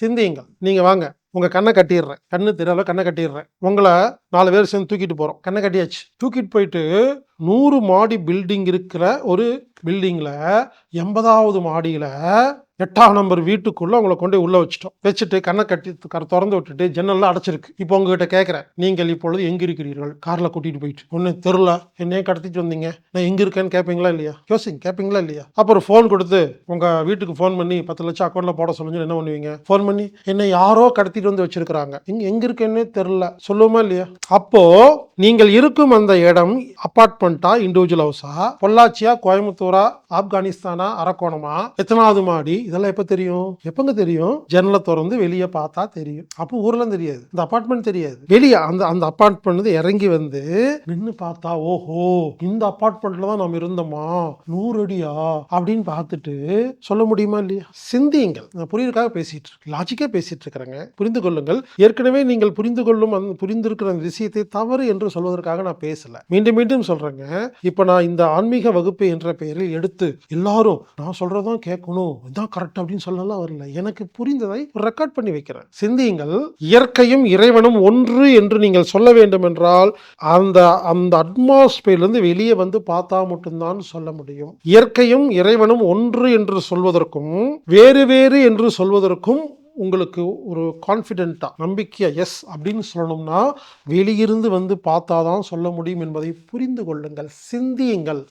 சிந்தியுங்கள். நீங்க வாங்க. உங்க கண்ணை கட்டிடுறேன். கண்ணு தெரியல கண்ணை கட்டிடுறேன். உங்களை நாலு பேர் சேர்ந்து தூக்கிட்டு போகிறோம் கண்ணை கட்டியாச்சு. தூக்கிட்டு போயிட்டு நூறு மாடி பில்டிங் இருக்கிற ஒரு பில்டிங்கில் எண்பதாவது மாடியில் எட்டாம் நம்பர் வீட்டுக்குள்ளே உங்களை கொண்டு உள்ளே வச்சிட்டோம். வச்சுட்டோம் வச்சுட்டு கண்ணை கட்டி திறந்து விட்டுட்டு ஜன்னல்லாம் அடைச்சிருக்கு. இப்போ உங்ககிட்ட கேட்குறேன் நீங்கள் இப்பொழுது எங்கே இருக்கிறீர்கள்? காரில் கூட்டிகிட்டு போயிட்டு. ஒன்று தெருல என்னையே கடத்திட்டு வந்தீங்க. நான் எங்கே இருக்கேன்னு கேட்பீங்களா இல்லையா? யோசிங்க. கேட்பீங்களா இல்லையா? அப்புறம் ஃபோன் கொடுத்து உங்கள் வீட்டுக்கு ஃபோன் பண்ணி பத்து லட்சம் அக்கௌண்ட்டில் போட சொல்லுங்க என்ன பண்ணுவீங்க? ஃபோன் பண்ணி என்னை யாரோ கடத்திட்டு வந்து வச்சுருக்குறாங்க. இங்கே எங்கே இருக்கேன்னே தெரில சொல்லுவோமா இல்லையா? அப்போ நீங்கள் இருக்கும் அந்த இடம் அப்பார்ட்மெண்ட்டா இண்டிவிஜுவல் ஹவுஸா பொள்ளாச்சியா கோயம்புத்தூரா ஆப்கானிஸ்தானா அரக்கோணமா எத்தனாவது மாடி இதெல்லாம் எப்ப தெரியும்? எப்பங்க தெரியும்? ஜன்னலை திறந்து வெளியே பார்த்தா தெரியும். அப்போ ஊர்லாம் தெரியாது. இந்த அப்பார்ட்மெண்ட் தெரியாது. வெளியே அந்த அந்த அப்பார்ட்மெண்ட் இறங்கி வந்து நின்று பார்த்தா ஓஹோ இந்த அப்பார்ட்மெண்ட்ல தான் நாம் இருந்தோமா? நூறு அடியா? அப்படின்னு பார்த்துட்டு சொல்ல முடியுமா இல்லையா? சிந்தியுங்கள். நான் புரியுறதுக்காக பேசிட்டு இருக்கேன். லாஜிக்கா பேசிட்டு இருக்கிறேங்க. புரிந்து கொள்ளுங்கள். ஏற்கனவே நீங்கள் புரிந்து கொள்ளும் அந் புரிந்திருக்கிற அந்த விஷயத்தை தவறு என்று சொல்வதற்காக நான் பேசல. மீண்டும் மீண்டும் சொல்றேங்க. இப்போ நான் இந்த ஆன்மீக வகுப்பு என்ற பெயரில் எடுத்து எல்லாரும் நான் சொல்றதான் கேட்கணும் இதுதான் கரெக்ட் அப்படின்னு சொல்லலாம் வரல. எனக்கு புரிந்ததை ரெக்கார்ட் பண்ணி வைக்கிறேன். சிந்தியுங்கள். இயற்கையும் இறைவனும் ஒன்று என்று நீங்கள் சொல்ல வேண்டும் என்றால் அந்த அந்த அட்மாஸ்பியர்லேருந்து வெளியே வந்து பார்த்தா மட்டும்தான் சொல்ல முடியும். இயற்கையும் இறைவனும் ஒன்று என்று சொல்வதற்கும் வேறு வேறு என்று சொல்வதற்கும் உங்களுக்கு ஒரு கான்ஃபிடென்ட்டாக நம்பிக்கையாக எஸ் அப்படின்னு சொல்லணும்னா வெளியிருந்து வந்து பார்த்தாதான் சொல்ல முடியும் என்பதை புரிந்து கொள்ளுங்கள் சிந்தியுங்கள்.